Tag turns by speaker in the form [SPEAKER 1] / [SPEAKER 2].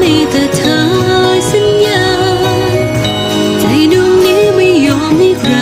[SPEAKER 1] มีแต่เธอสัญญา ใจดวงนี้ไม่ยอมให้ใคร